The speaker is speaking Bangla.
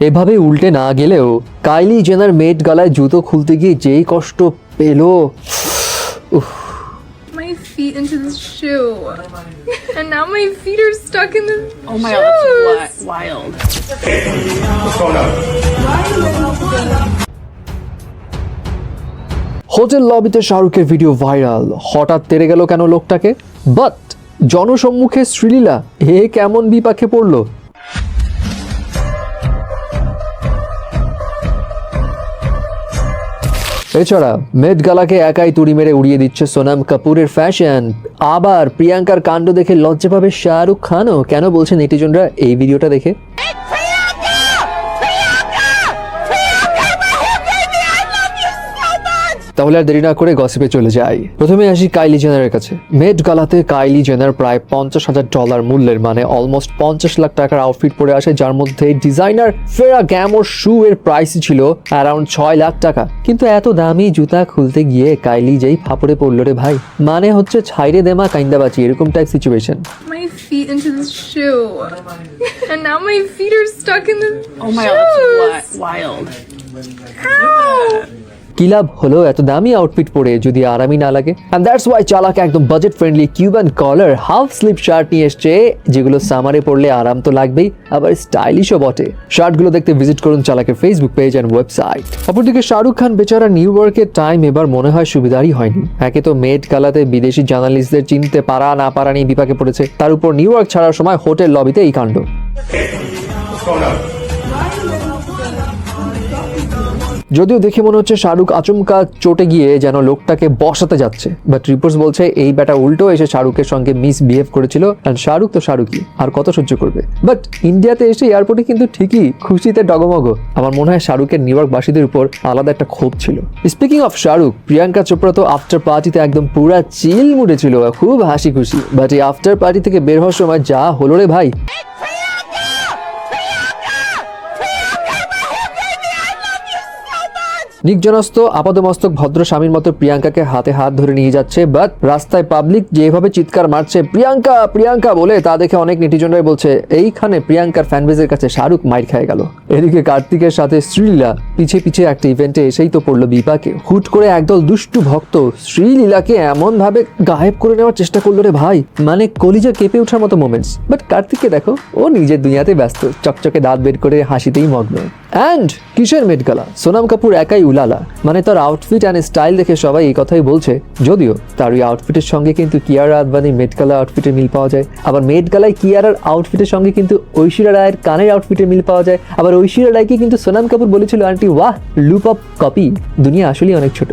এভাবে উল্টে না গেলেও কাইলি জেনার মেট গালায় জুতো খুলতে গিয়ে যেই কষ্ট পেল। my feet into this shoe. And now my feet are stuck in the Oh my god, that's wi- wild. Hotel লবিতে শাহরুখের ভিডিও ভাইরাল। হঠাৎ তেরে গেল কেন লোকটাকে? বাট জনসম্মুখে শ্রীলীলা এ কেমন বিপাকে পড়ল? এছাড়া মেট গালাকে একাই তুড়ি মেরে উড়িয়ে দিচ্ছে সোনাম কাপুরের ফ্যাশন আবার প্রিয়াঙ্কার কাণ্ড দেখে লজ্জা পাবে শাহরুখ খানও। কেন বলছে নেটিজনরা এই ভিডিওটা দেখে? তাহলে আর দেরি না করে গসিপে চলে যাই প্রথমে আসি কাইলি জেনারের কাছে মেট গালাতে কাইলি জেনার প্রায় পঞ্চাশ হাজার ডলার মূল্যের মানে অলমোস্ট পঞ্চাশ লাখ টাকার আউটফিট পরে আসে যার মধ্যে ডিজাইনার ফেরা গ্যামোর শু এর প্রাইস ছিল অ্যারাউন্ড ছয় লাখ টাকা কিন্তু এত দামি জুতা খুলতে গিয়ে কাইলি যেই ফাপড়ে পড়ল রে ভাই মানে হচ্ছে ছাইরে দেমা কাইন্দাবাচি এরকম type situation My feet into this shoe. And now my feet are stuck in the Oh my shoes. god, that's wi- wild. কি লাভ হলো? এত দামি আউটফিট পরে যদি আরামই না লাগে। অ্যান্ড দ্যাটস ওয়াই চালাক একদম budget friendly Cuban collar half sleeve shirt নিয়ে এসছে, যেগুলো সামারে পরলে আরাম তো লাগবেই, আবার স্টাইলিশও বটে। শার্টগুলো দেখতে ভিজিট করুন চালাকের ফেসবুক পেজ অ্যান্ড ওয়েবসাইট অপরদিকে শাহরুখ খান বেচারা নিউ ইয়র্কের টাইম এবার মনে হয় সুবিধারই হয়নি। একে তো মেড গালাতে বিদেশি জার্নালিস্টদের চিনতে পারা না পারা নিয়ে বিপাকে পড়েছে। তার উপর নিউ ইয়র্ক ছাড়ার সময় হোটেল লবিতে এই কাণ্ড। যদিও দেখে মনে হচ্ছে শাহরুখ আচমকা চটে গিয়ে যেন লোকটাকে বসাতে যাচ্ছে। বাট রিপোর্টস বলছে, এই ব্যাটা উল্টো এসে শাহরুখের সঙ্গে মিস বিহেভ করেছিল অ্যান্ড শাহরুখ তো শাহরুখই, আর কত সহ্য করবে? বাট ইন্ডিয়াতে এসে এয়ারপোর্টে কিন্তু ঠিকই খুশিতে ডগমগ। আমার মনে হয় শাহরুখের নিউ ইয়র্কবাসীদের উপর আলাদা একটা ক্ষোভ ছিল। স্পিকিং অফ শাহরুখ, প্রিয়াঙ্কা চোপড়া তো আফটার পার্টিতে একদম পুরা চিল মুডে ছিল, খুব হাসি খুশি। বাট এই আফটার পার্টি থেকে বের হওয়ার সময় যা হলো রে ভাই। নিকজনস্ত আপাদমস্তক ভদ্র স্বামীর মতো প্রিয়াঙ্কাকে হাতে হাত ধরে নিয়ে যাচ্ছে বাট রাস্তায় পাবলিক যেভাবে চিৎকার মারছে, প্রিয়াঙ্কা প্রিয়াঙ্কা বলে তা দেখে অনেক নেটিজনরাই বলছে, এইখানে প্রিয়াঙ্কার ফ্যানবেজের কাছে শাহরুখ মাইর খেয়ে গেল। এদিকে কার্তিকের সাথে শ্রীলীলা পিছে পিছে একটা ইভেন্টে এসেই তো পড়ল বিপাকে। হুট করে একদল দুষ্টু ভক্ত শ্রীলীলাকে এমন ভাবে গায়েব করে নেওয়ার চেষ্টা করল রে ভাই। মানে কলিজা কেঁপে ওঠার মতো মোমেন্টস বাট কার্তিককে দেখো, ও নিজের দুনিয়াতে ব্যস্ত, চকচকে দাঁত বের করে হাসিতেই মগ্ন। অ্যান্ড কিসের মেট গালা সোনাম কাপুর একাই উলালা। মানে তার আউটফিট অ্যান্ড স্টাইল দেখে সবাই এই কথাই বলছে। যদিও তার ওই আউটফিটের সঙ্গে কিন্তু কিয়ারা আদবানি মেটকালা আউটফিটের মিল পাওয়া যায়। আবার মেটকালায় কিয়ারার আউটফিটের সঙ্গে কিন্তু ঐশ্বরা রায়ের কানের আউটফিটের মিল পাওয়া যায়। আবার ঐশ্বরা রায়কে কিন্তু সোনাম কাপুর বলেছিল, আন্টি, ওয়াহ লুপ অফ কপি দুনিয়া আসলেই অনেক ছোট।